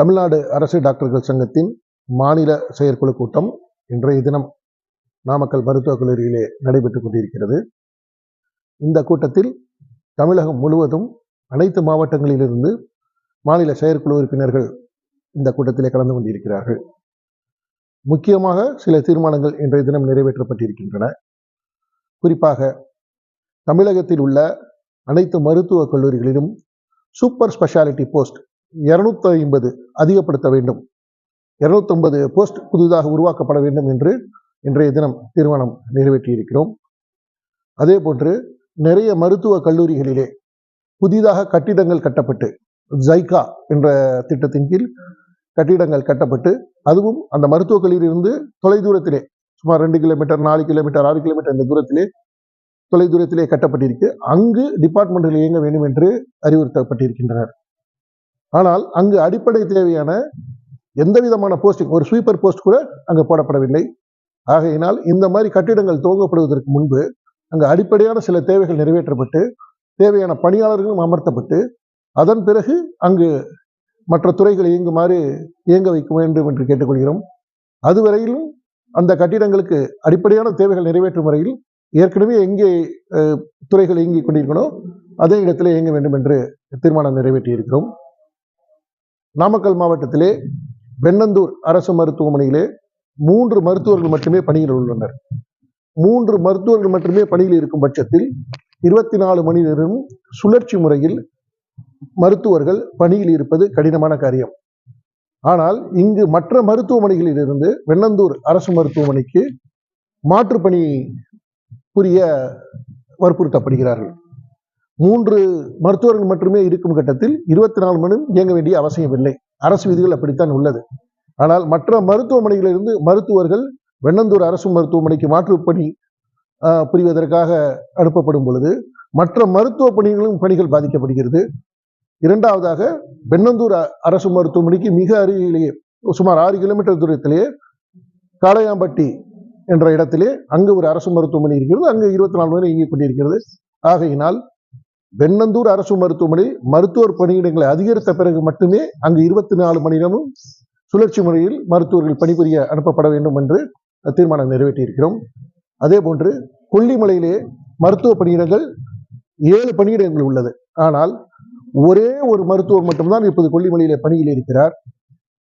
தமிழ்நாடு அரசு டாக்டர்கள் சங்கத்தின் மாநில செயற்குழு கூட்டம் இன்றைய தினம் நாமக்கல் மருத்துவக் கல்லூரியிலே நடைபெற்றுக் கொண்டிருக்கிறது. இந்த கூட்டத்தில் தமிழகம் முழுவதும் அனைத்து மாவட்டங்களிலிருந்து மாநில செயற்குழு உறுப்பினர்கள் இந்த கூட்டத்திலே கலந்து கொண்டிருக்கிறார்கள். முக்கியமாக சில தீர்மானங்கள் இன்றைய தினம் நிறைவேற்றப்பட்டிருக்கின்றன. குறிப்பாக தமிழகத்தில் உள்ள அனைத்து மருத்துவக் கல்லூரிகளிலும் சூப்பர் ஸ்பெஷாலிட்டி போஸ்ட் இருநூத்தி ஐம்பது அதிகப்படுத்த வேண்டும். இருநூத்தொன்பது போஸ்ட் புதிதாக உருவாக்கப்பட வேண்டும் என்று இன்றைய தினம் தீர்மானம் நிறைவேற்றியிருக்கிறோம். அதே போன்று நிறைய மருத்துவ கல்லூரிகளிலே புதிதாக கட்டிடங்கள் கட்டப்பட்டு ஜைகா என்ற திட்டத்தின் கீழ் கட்டிடங்கள் கட்டப்பட்டு அதுவும் அந்த மருத்துவக் கல்லூரியிலிருந்து தொலைதூரத்திலே சுமார் ரெண்டு கிலோமீட்டர் நாலு கிலோமீட்டர் ஆறு கிலோமீட்டர் இந்த தூரத்திலே தொலைதூரத்திலே கட்டப்பட்டிருக்கு. அங்கு டிபார்ட்மெண்ட்டில் இயங்க வேண்டும் என்று அறிவுறுத்தப்பட்டிருக்கின்றனர். ஆனால் அங்கு அடிப்படை தேவையான எந்த விதமான போஸ்டிங் ஒரு ஸ்வீப்பர் போஸ்ட் கூட அங்கு போடப்படவில்லை. ஆகையினால் இந்த மாதிரி கட்டிடங்கள் துவங்கப்படுவதற்கு முன்பு அங்கு அடிப்படையான சில தேவைகள் நிறைவேற்றப்பட்டு தேவையான பணியாளர்களும் அமர்த்தப்பட்டு அதன் பிறகு அங்கு மற்ற துறைகள் இயங்குமாறு இயங்க வைக்க வேண்டும் என்று கேட்டுக்கொள்கிறோம். அதுவரையிலும் அந்த கட்டிடங்களுக்கு அடிப்படையான தேவைகள் நிறைவேற்றும் வரையில் ஏற்கனவே எங்கே துறைகள் இயங்கிக் கொண்டிருக்கணும் அதே இடத்திலே இயங்க வேண்டும் என்று தீர்மானம் நிறைவேற்றியிருக்கிறோம். நாமக்கல் மாவட்டத்திலே வெண்ணந்தூர் அரசு மருத்துவமனையிலே மூன்று மருத்துவர்கள் மட்டுமே பணியில் உள்ளனர். மூன்று மருத்துவர்கள் மட்டுமே பணியில் இருக்கும் பட்சத்தில் இருபத்தி நாலு மணி நேரம் சுழற்சி முறையில் மருத்துவர்கள் பணியில் இருப்பது கடினமான காரியம். ஆனால் இங்கு மற்ற மருத்துவமனைகளில் இருந்து வெண்ணந்தூர் அரசு மருத்துவமனைக்கு மாற்று பணி புரிய வற்புறுத்தப்படுகிறார்கள். மூன்று மருத்துவர்கள் மட்டுமே இருக்கும் கட்டத்தில் இருபத்தி நாலு மணி இயங்க வேண்டிய அவசியம் இல்லை. அரசு விதிகள் அப்படித்தான் உள்ளது. ஆனால் மற்ற மருத்துவமனைகளிலிருந்து மருத்துவர்கள் வெண்ணந்தூர் அரசு மருத்துவமனைக்கு மாற்றுப் பணி ஆஹ், புரிவதற்காக அனுப்பப்படும் பொழுது மற்ற மருத்துவ பணிகளும் பணிகள் பாதிக்கப்படுகிறது. இரண்டாவதாக வெண்ணந்தூர் அ- அரசு மருத்துவமனைக்கு மிக அருகிலேயே சுமார் ஆறு கிலோமீட்டர் தூரத்திலேயே காளையாம்பட்டி என்ற இடத்திலே அங்கு ஒரு அரசு மருத்துவமனை இருக்கிறது. அங்கு இருபத்தி நாலு மணி இயங்கிக் கொண்டிருக்கிறது. ஆகையினால் வெண்ணந்தூர் அரசு மருத்துவமனை மருத்துவர் பணியிடங்களை அதிகரித்த பிறகு மட்டுமே அங்கு இருபத்தி நாலு மணி நேரமும் சுழற்சி முறையில் மருத்துவர்கள் பணிபுரிய அனுப்பப்பட வேண்டும் என்று தீர்மானம் நிறைவேற்றியிருக்கிறோம். அதே போன்று கொல்லிமலையிலே மருத்துவ பணியிடங்கள் ஏழு பணியிடங்கள் உள்ளது. ஆனால் ஒரே ஒரு மருத்துவர் மட்டும்தான் இப்போது கொல்லிமலையிலே பணியில் இருக்கிறார்.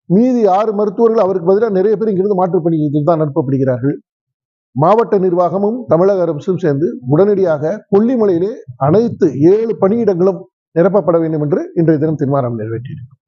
மீதி ஆறு மருத்துவர்கள் அவருக்கு பதிலாக நிறைய பேர் இங்கிருந்து மாற்றுப் பணியில் தான் அனுப்பப்படுகிறார்கள். மாவட்ட நிர்வாகமும் தமிழக அரசும் சேர்ந்து உடனடியாக கொல்லிமலையிலே அனைத்து ஏழு பணியிடங்களும் நிரப்பப்பட வேண்டும் என்று இன்றைய தினம் தீர்மானம் நிறைவேற்றியிருக்கிறோம்.